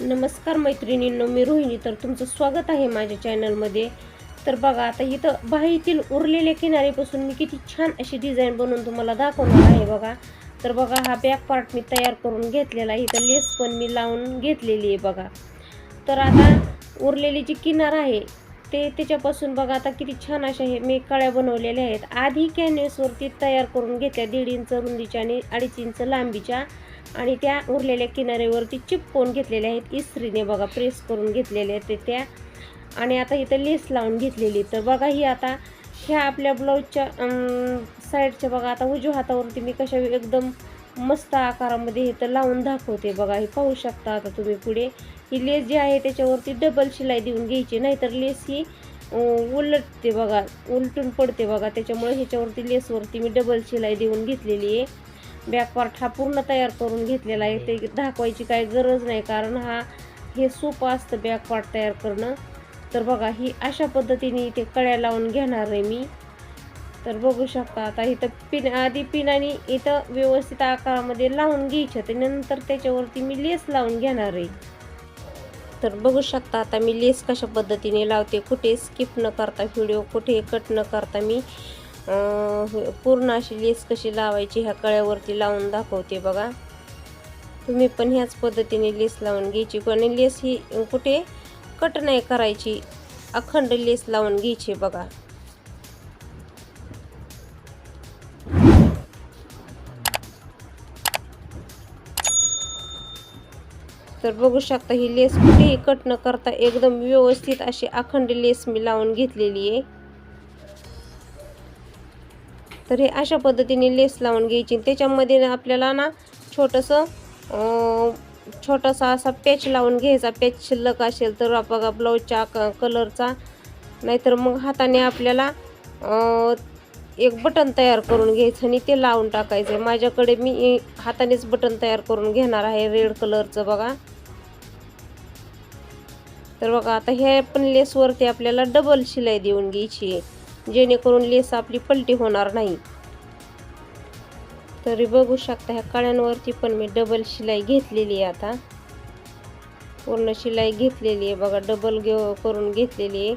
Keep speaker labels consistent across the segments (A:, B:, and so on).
A: नमस्कार मैत्रिणींनो मी रोहिणी. तर तुमचं स्वागत आहे माझ्या चॅनलमध्ये. तर बघा आता इथं बाहीतील उरलेल्या किनारीपासून मी किती छान अशी डिझाईन बनवून तुम्हाला दाखवणार आहे बघा. तर बघा हा बॅक पार्ट मी तयार करून घेतलेला आहे. इथं लेस पण मी लावून घेतलेली आहे बघा. तर आता उरलेली जी किनार आहे ते त्याच्यापासून बघा आता किती छान अशा हे मी कळ्या बनवलेल्या आहेत. आधी कॅनव्हसवरती तयार करून घेतल्या दीड इंच रुंदीच्या आणि अडीच इंच लांबीच्या आणि त्या उरलेल्या किनाऱ्यावरती चिपकवून घेतलेल्या आहेत. इस्त्रीने बघा प्रेस करून घेतलेल्या आहेत त्या. आणि आता इथं लेस लावून घेतलेली तर बघा ही आता ह्या आपल्या ब्लाऊजच्या साईडच्या बघा आता उजव्या हातावरती मी कशा एकदम मस्त आकारामध्ये हे तर लावून दाखवते बघा हे पाहू शकता आता तुम्ही पुढे. ही लेस जी आहे त्याच्यावरती डबल शिलाई देऊन घ्यायची नाहीतर लेस ही उलटते बघा उलटून पडते बघा. त्याच्यामुळे ह्याच्यावरती लेसवरती मी डबल शिलाई देऊन घेतलेली आहे. बॅक पार्ट हा पूर्ण तयार करून घेतलेला आहे. ते दाखवायची काही गरज नाही कारण हा हे सोपं असतं बॅक पार्ट तयार करणं. तर बघा ही अशा पद्धतीने इथे कळ्या लावून घेणार आहे मी. तर बघू शकता आता इथं पिन आधी पिनाने इथं व्यवस्थित आकारामध्ये लावून घ्यायच्या ते नंतर त्याच्यावरती मी लेस लावून घेणार आहे. तर बघू शकता आता मी लेस कशा पद्धतीने लावते कुठे स्किप न करता व्हिडिओ कुठे कट न करता मी पूर्ण अशी लेस कशी लावायची ह्या कळ्यावरती लावून दाखवते बघा. तुम्ही पण ह्याच पद्धतीने लेस लावून घ्यायची. आणि लेस ही कुठे कट नाही करायची अखंड लेस लावून घ्यायची बघा. तर बघू शकता ही लेस कुठेही कट न करता एकदम व्यवस्थित अशी अखंड लेस मी लावून घेतलेली आहे. तर हे अशा पद्धतीने लेस लावून घ्यायची. त्याच्यामध्ये ना आपल्याला ना छोटंसं छोटासा असा पॅच लावून घ्यायचा. पॅच शिल्लक असेल तर बघा ब्लाऊजच्या क कलरचा नाहीतर मग हाताने आपल्याला एक बटन तयार करून घ्यायचं आणि ते लावून टाकायचं. आहे माझ्याकडे मी हातानेच बटन तयार करून घेणार आहे. रेड कलरचं बघा. तर बघा आता ह्या पण लेसवरती आपल्याला डबल शिलाई देऊन घ्यायची आहे. जेणेकरून लेस आपली पलटी होणार नाही. तरी बघू शकता ह्या कळ्यांवरती पण मी डबल शिलाई घेतलेली आहे आता. पूर्ण शिलाई घेतलेली आहे बघा डबल घे करून घेतलेली आहे.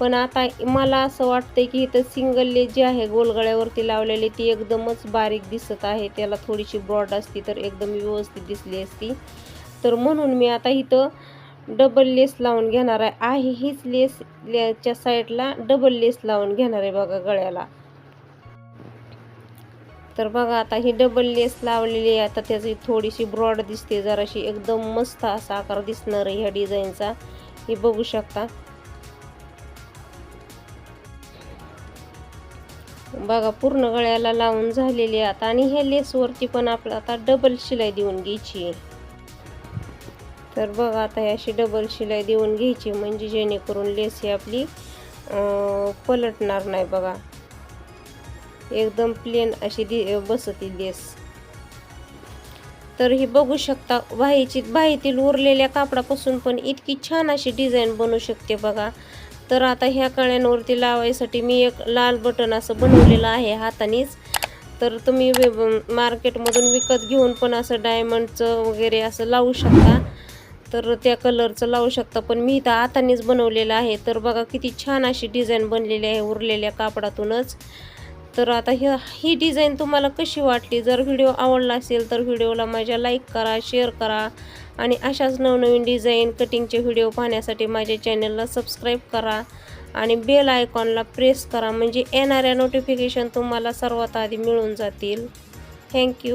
A: पण आता मला असं वाटतंय की इथं सिंगल लेस जी आहे गोलगळ्यावरती लावलेली ती एकदमच बारीक दिसत आहे. त्याला थोडीशी ब्रॉड असती तर एकदम व्यवस्थित दिसली असती. तर म्हणून मी आता इथं डबल लेस लावून घेणार आहे. आहे हीच लेस च्या साईडला डबल लेस लावून घेणार आहे बघा गळ्याला. तर बघा आता ही डबल लेस लावलेली आहे. आता त्याची थोडीशी ब्रॉड दिसते. जराशी एकदम मस्त असा आकार दिसणार आहे ह्या डिझाईनचा हे बघू शकता. बघा पूर्ण गळ्याला लावून झालेली आहे. आता आणि ह्या लेसवरती पण आपलं आता डबल शिलाई देऊन घ्यायची आहे. तर बघा आता ही अशी डबल शिलाई देऊन घ्यायची म्हणजे जेणेकरून लेस ही आपली पलटणार नाही बघा. एकदम प्लेन अशी दि बसती लेस तर ही बघू शकता बाहीची बाहीतील उरलेल्या कापडापासून पण इतकी छान अशी डिझाईन बनू शकते बघा. तर आता ह्या कळ्यांवरती लावायसाठी मी एक लाल बटन असं बनवलेलं आहे हातानेच. तर तुम्ही मार्केटमधून विकत घेऊन पण असं डायमंडचं वगैरे असं लावू शकता. तर त्या कलरचं लावू शकता. पण मी इथं हातानेच बनवलेलं आहे. तर बघा किती छान अशी डिझाईन बनलेली आहे उरलेल्या कापडातूनच. तर आता ही ही डिझाईन तुम्हाला कशी वाटली? जर व्हिडिओ आवडला असेल तर व्हिडिओला माझ्या लाईक करा शेअर करा. आणि अशाच नवनवीन डिझाईन कटिंगचे व्हिडिओ पाहण्यासाठी माझ्या चॅनलला सबस्क्राईब करा. आणि बेल आयकॉनला प्रेस करा. म्हणजे येणाऱ्या नोटिफिकेशन तुम्हाला सर्वात आधी मिळून जातील. थँक्यू